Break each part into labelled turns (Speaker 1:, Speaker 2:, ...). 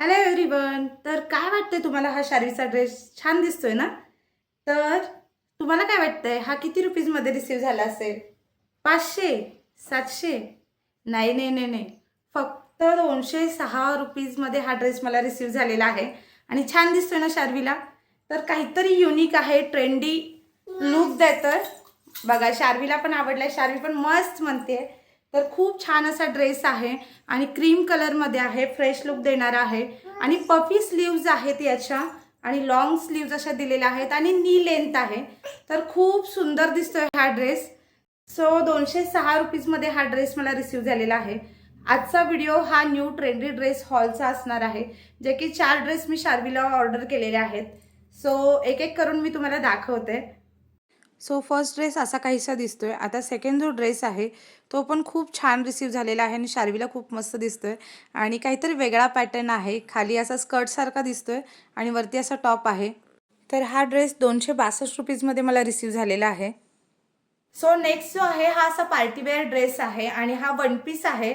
Speaker 1: Hello everyone तर काय वाटतंय तुम्हाला हा शार्वीचा ड्रेस? छान दिसतोय ना? तर तुम्हाला काय वाटतंय? हा किती रुपीजमध्ये रिसीव झाला असेल? पाचशे? सातशे? नाही नाही नाही नाही. फक्त दोनशे सहा रुपीजमध्ये हा ड्रेस मला रिसीव झालेला आहे. आणि छान दिसतोय ना शार्वीला? तर काहीतरी युनिक आहे ट्रेंडी लुक देतं बघा शार्वीला पण आवडलाय. शार्वी पण मस्त म्हणते तर खूप छान असा ड्रेस आहे आणि क्रीम कलरमध्ये आहे फ्रेश लुक देणारा आहे. आणि पफी स्लीव्ज आहेत याच्या आणि लॉंग स्लीव्ज अशा दिलेल्या आहेत आणि नी लेंथ आहे. तर खूप सुंदर दिसतोय हा ड्रेस. सो दोनशे सहा रुपीजमध्ये हा ड्रेस मला रिसीव झालेला आहे. आजचा व्हिडिओ हा न्यू ट्रेंडी ड्रेस हॉलचा असणार आहे जे की चार ड्रेस मी शार्वीला ऑर्डर केलेले आहेत. सो एक एक करून मी तुम्हाला दाखवते. सो फर्स्ट ड्रेस असा काहीसा दिसतोय. आता सेकंड जो ड्रेस आहे तो पण खूप छान रिसीव झालेला आहे आणि शार्वीला खूप मस्त दिसतोय. आणि काहीतरी वेगळा पॅटर्न आहे. खाली असा स्कर्टसारखा दिसतोय आणि वरती असा टॉप आहे. तर हा ड्रेस दोनशे बासष्ट रुपीजमध्ये मला रिसीव झालेला आहे. सो नेक्स्ट जो आहे हा असा पार्टीवेअर ड्रेस आहे आणि हा वन पीस आहे.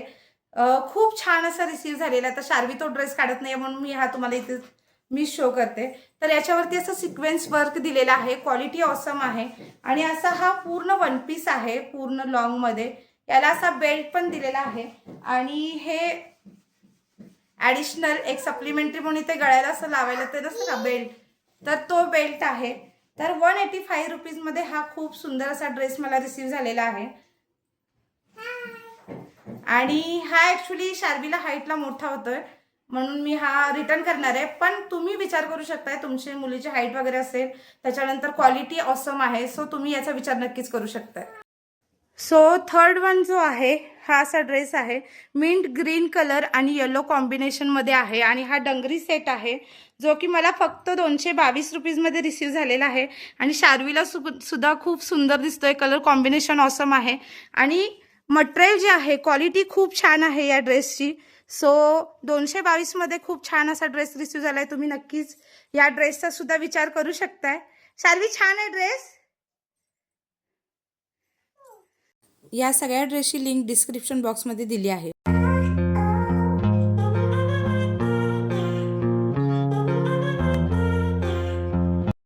Speaker 1: खूप छान असा रिसीव झालेला आहे. शार्वी तो ड्रेस काढत नाही म्हणून मी हा तुम्हाला इथे मी शो करते. तर याच्यावरती असं सिक्वेन्स वर्क दिलेला आहे. क्वालिटी ऑसम आहे. आणि असा हा पूर्ण वन पीस आहे पूर्ण लॉंगमध्ये याला असा बेल्ट पण दिलेला आहे. आणि हे ॲडिशनल एक सप्लिमेंटरी म्हणून इथे गळ्याला असं लावायला ते नसतं का बेल्ट तर तो बेल्ट आहे. तर वन एटी फाईव्ह रुपीजमध्ये हा खूप सुंदर असा ड्रेस मला रिसीव झालेला आहे. आणि हा ॲक्च्युली शार्वीला हाईटला मोठा होतोय. म्हणून मी हा रिटर्न करणार आहे. पण तुम्ही विचार करू शकताय तुमची मुलीची हाईट वगैरे असेल त्याच्यानंतर क्वालिटी ऑसम आहे. सो तुम्ही याचा विचार नक्कीच करू शकताय. सो थर्ड वन जो आहे हा असा ड्रेस आहे. मिंट ग्रीन कलर आणि येलो कॉम्बिनेशनमध्ये आहे आणि हा डंगरी सेट आहे जो की मला फक्त दोनशे बावीस रुपीजमध्ये रिसीव झालेला आहे. आणि शार्वीला सु सुद्धा खूप सुंदर दिसतोय. कलर कॉम्बिनेशन ऑसम आहे. आणि मटेरियल जे आहे क्वालिटी खूप छान आहे या ड्रेसची सो दोनशे बावीसमध्ये खूप छान असा ड्रेस रिसीव झाला आहे तुम्ही नक्कीच या ड्रेसचा सुद्धा विचार करू शकताय. शार्वी छान आहे ड्रेस या सगळ्या ड्रेसची लिंक डिस्क्रिप्शन बॉक्समध्ये दिली आहे.